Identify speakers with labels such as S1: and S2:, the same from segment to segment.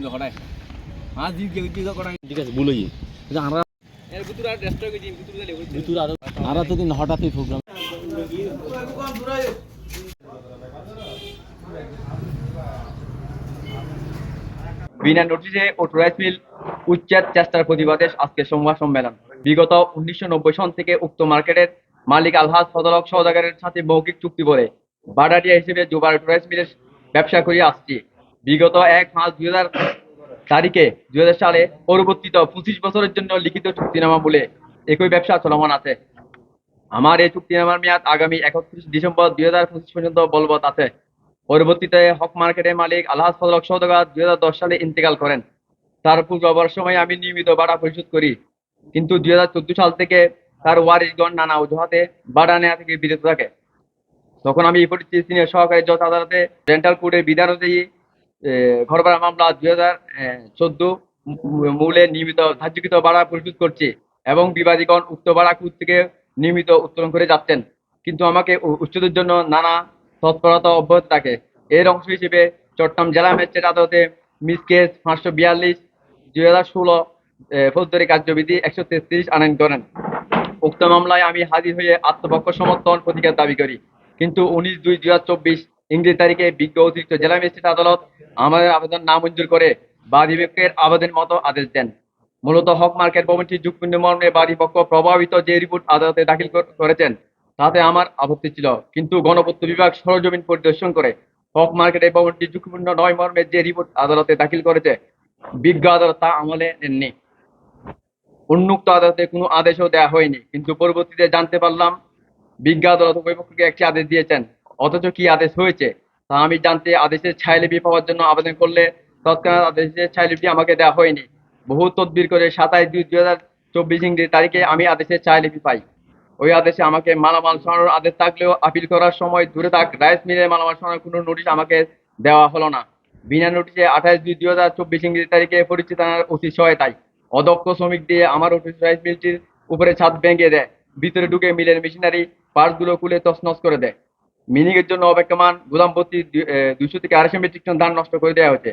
S1: কিন্তু হঠাৎ মাছ দিক দিক দিক করা
S2: ঠিক আছে বলেই আমরা
S1: এর ভিতরে আর রেস্ট করে দিন ভিতরে গেলে
S2: ভিতরে আরও আমরা তো দিন হঠাৎই প্রোগ্রাম
S3: বিনা নোটিশে মিল উচ্ছেদ চেষ্টার প্রতিবাদে আজকে সংবাদ সম্মেলন। বিগত উনিশশো নব্বই সন থেকে উক্ত মার্কেটের মালিক আলহাজ ফদলক সৌদাগরের সাথে মৌখিক চুক্তি করে ভাড়াটিয়া হিসেবে জুবার অটো মিলের ব্যবসা করে আসছি। বিগত এক মাস দুই হাজার তারিখে দুই হাজার সালে পরবর্তীত পঁচিশ বছরের জন্য লিখিত চুক্তিনামা বলে একই ব্যবসা চলমান আছে। আমার এই চুক্তিনামার মেয়াদ আগামী একত্রিশ ডিসেম্বর দুই হাজার পঁচিশ পর্যন্ত বলবৎ আছে। পরবর্তীতে হক মার্কেটের মালিক আলহাজ ফজলক সৌদাগর দুই হাজার দশ সালে ইন্তেকাল করেন। তার পূর্ববর সময় আমি নিয়মিত ভাড়া পরিশোধ করি। কিন্তু দুই হাজার চোদ্দ সাল থেকে তার ওয়ারিশগণ নানা অজুহাতে ভাড়া নেওয়া থেকে বিরত থাকে। তখন আমি পরিস্থিতি সিনিয়র সহকারী জজ আদালতে রেন্টাল কোর্টের বিধান অনুযায়ী ঘর ভাড়া মামলা দুই হাজার চোদ্দ মূলে নিয়মিত ধার্যকৃত ভাড়া পরিশোধ করছে এবং বিবাদীগণ উক্ত ভাড়া কোর্ট থেকে নিয়মিত উত্তোলন করে যাচ্ছেন। কিন্তু আমাকে উচ্ছেদের জন্য নানা তৎপরতা অব্যাহত থাকে। এর অংশ হিসেবে চট্টগ্রাম জেলা ম্যাজিস্ট্রেট আদালতে মিস কেস পাঁচশো বিয়াল্লিশ দুই হাজার ষোলো ফৌজদারি কার্যবিধি একশো তেত্রিশ আনয়ন করেন। উক্ত মামলায় আমি হাজির হয়ে আত্মপক্ষ সমর্থন প্রতিকার দাবি করি। কিন্তু উনিশ দুই দুই হাজার চব্বিশ ইংরেজি তারিখে বিজ্ঞ অতিরিক্ত জেলা ম্যাজিস্ট্রেট আদালত আমাদের আবেদন নামঞ্জুর করে বাদীপক্ষের আবেদন মতো আদেশ দেন। মূলত হক মার্কেট ভবনটি যুগপূর্ণ মর্মে বাদীপক্ষ প্রভাবিত যে রিপোর্ট আদালতে দাখিল করেছেন, তাতে আমার আপত্তি ছিল। কিন্তু গণপূর্ত বিভাগ সরজমিন পরিদর্শন করে হক মার্কেট এই ভবনটি ঝুঁকিপূর্ণ নয় মর্মে যে রিপোর্ট আদালতে দাখিল করেছে, বিজ্ঞ আদালত তা আমলে নেননি। উন্মুক্ত আদালতে কোনো আদেশও দেওয়া হয়নি। কিন্তু পরবর্তীতে জানতে পারলাম, বিজ্ঞ আদালত উভয়পক্ষকে একটি আদেশ দিয়েছেন। অথচ কি আদেশ হয়েছে? তা আমি জানতে আদেশের ছায়ালিপি পাওয়ার জন্য আবেদন করলে তৎক্ষণাৎ আদেশের ছায়ালিপি আমাকে দেওয়া হয়নি। বহু তদবির করে সাতাশ দুই দুই হাজার চব্বিশ ইংরেজি তারিখে আমি আদেশের ছায়ালিপি পাই। ওই আদেশে আমাকে মালামাল সরানোর আদেশ থাকলেও আপিল করার সময় দূরে থাক, রাইস মিলের মালামাল সরানোর কোনো নোটিশ আমাকে দেওয়া হলো না। বিনা নোটিশে আঠাশ দুই দুই হাজার চব্বিশ ইংরেজি তারিখে পরিচিত থানার অতি সহায়তায় অদক্ষ শ্রমিক দিয়ে আমার অফিস রাইস মিলটির উপরে ছাদ ভেঙে দেয়। ভিতরে ঢুকে মিলের মেশিনারি পার্টসগুলো খুলে তছনছ করে দেয়। মিনিং জন্য অপেক্ষমান গুদাম ভর্তি দুইশো থেকে আড়াইশো মেট্রিক টন ধান নষ্ট করে দেওয়া হয়েছে।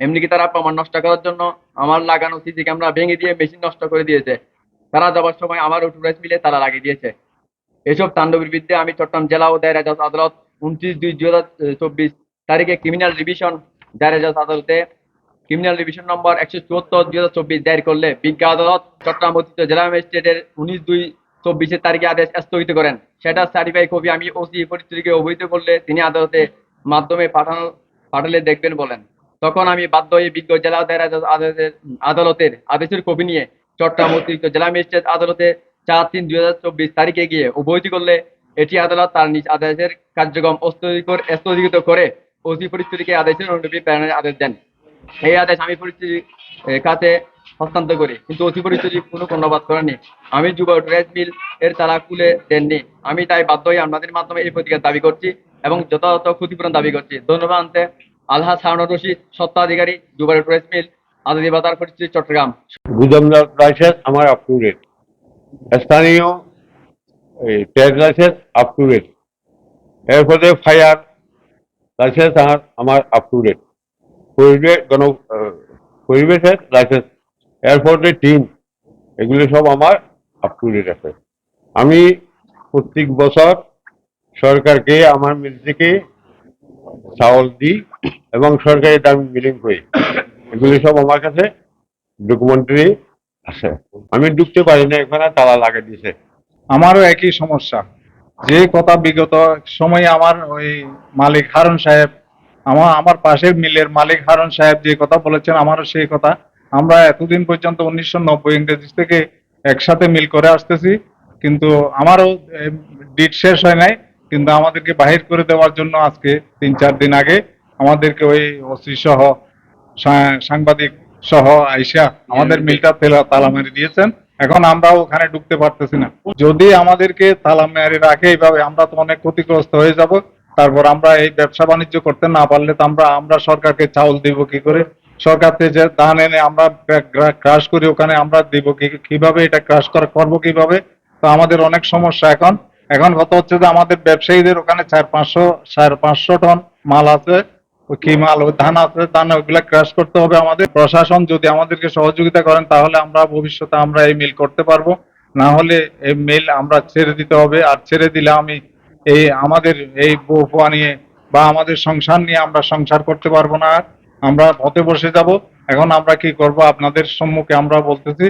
S3: এমনিকি তারা প্রমাণ নষ্ট করার জন্য আমার লাগানো সিসি ক্যামেরা ভেঙে দিয়ে মেশিন নষ্ট করে দিয়েছে? তারা যাবার সময় আমার অটো রাইস মিলে তারা লাগিয়ে দিয়েছে। এসব তাণ্ডবের বিরুদ্ধে আমি চট্টগ্রাম জেলা ও দায়রা জজ আদালত উনত্রিশ দুই দুই হাজার চব্বিশ তারিখে ক্রিমিনাল রিভিশন দায়রা জজ আদালতে ক্রিমিনাল রিভিশন নম্বর একশো চুয়াত্তর দুই হাজার চব্বিশ দায়ের করলে বিজ্ঞ আদালত চট্টগ্রাম অতীত জেলা ম্যাজিস্ট্রেটের উনিশ দুই চব্বিশের তারিখে আদেশ স্থগিত করেন। সেটা সার্টিফাই কপি আমি ওসি পরিস্থিতিকে অবহিত করলে তিনি আদালতে মাধ্যমে পাঠানো, পাঠালে দেখবেন বলেন। তখন আমি বাধ্য হয়ে বিজ্ঞ জেলা আদালতের আদেশের কপি নিয়ে চট্টগ্রাম অতিরিক্ত জেলা ম্যাজিস্ট্রেট আদালতে চার তিন দুই হাজার চব্বিশ তারিখে গিয়ে অবহিত করলে এটি আদালত তার নিজ আদেশের কার্যক্রম স্থগিত করে ওসি পরিস্থিতিকে আদেশের অনুলিপি প্রেরণের আদেশ দেন। এই আদেশ আমি পরিস্থিতির কাছে হস্তান্তর করি। কিন্তু অতি পরিস্থিতি কোনো কর্ণপাত করেনি আমি যুব রাইস মিল এর তালা খুলে দেননি। আমি তাই বাধ্য হয়ে আপনাদের মাধ্যমে এই প্রতিকার দাবি করছি এবং যথাযথ ক্ষতিপূরণ দাবি করছি। ধন্যবাদ আনতে আলহা সাউন্ড রশিদ সত্ত্বাধিকারী যুব রাইস মিল আদি বাজার পরিস্থিতি, চট্টগ্রাম।
S4: লাইসেন্স আমার আপ টু ডেট স্থানীয় trade licence up to date এরপরে ফায়ার লাইসেন্স আমার আপ টু ডেট পরিবেশ গণ পরিবেশের লাইসেন্স এরপরে টিম এগুলো সব আমার আপ টু ডেট আছে। আমি প্রত্যেক বছর সরকারকে, আমার মিল থেকে চাউল দিই এবং সরকারি দাম বিলিং করি। এগুলি সব আমার কাছে ডকুমেন্টারি আছে। আমি ঢুকতে পারি না, এখানে তালা লাগিয়ে দিয়েছে।
S5: আমারও একই সমস্যা। যে কথা বিগত সময়ে আমার ওই মালিক হারুন সাহেব আমার আমার পাশের মিলের মালিক হারুন সাহেব যে কথা বলেছেন, আমারও সেই কথা। আমরা এতদিন পর্যন্ত উনিশশো নব্বই ইংরেজি থেকে একসাথে মিল করে আসতেছি কিন্তু আমারও ডিট শেষ হয় নাই কিন্তু আমাদেরকে বাহির করে দেওয়ার জন্য আজকে তিন চার দিন আগে আমাদেরকে ওই ওসি সহ সাংবাদিক সহ আইসা আমাদের মিলটা তেলা- তালা মেরে দিয়েছেন। এখন আমরা ওখানে ঢুকতে পারতেছি না। যদি আমাদেরকে তালা মেরে রাখে এইভাবে আমরা তো অনেক ক্ষতিগ্রস্ত হয়ে যাব। তারপর আমরা এই ব্যবসা বাণিজ্য করতে না পারলে তো আমরা আমরা সরকারকে চাউল দিব কি করে? সরকার থেকে যে ধান এনে আমরা ক্রাশ করি ওখানে আমরা দিব। কীভাবে এটা ক্রাশ করা করব কীভাবে? তো আমাদের অনেক সমস্যা এখন। এখন কথা হচ্ছে যে আমাদের ব্যবসায়ীদের ওখানে চার পাঁচশো সাড়ে পাঁচশো টন মাল আছে। কি মাল? ধান আছে, ধান ওইগুলা ক্রাশ করতে হবে আমাদের। প্রশাসন যদি আমাদেরকে সহযোগিতা করেন, তাহলে আমরা ভবিষ্যতে আমরা এই মিল করতে পারব। না হলে এই মিল আমরা ছেড়ে দিতে হবে। আর ছেড়ে দিলে আমি এই আমাদের এই বউ ফুয়া নিয়ে বা আমাদের সংসার নিয়ে আমরা সংসার করতে পারব না আর। আমরা ভতে বসে যাব। এখন আমরা কি করব? আপনাদের সম্মুখে আমরা বলতেছি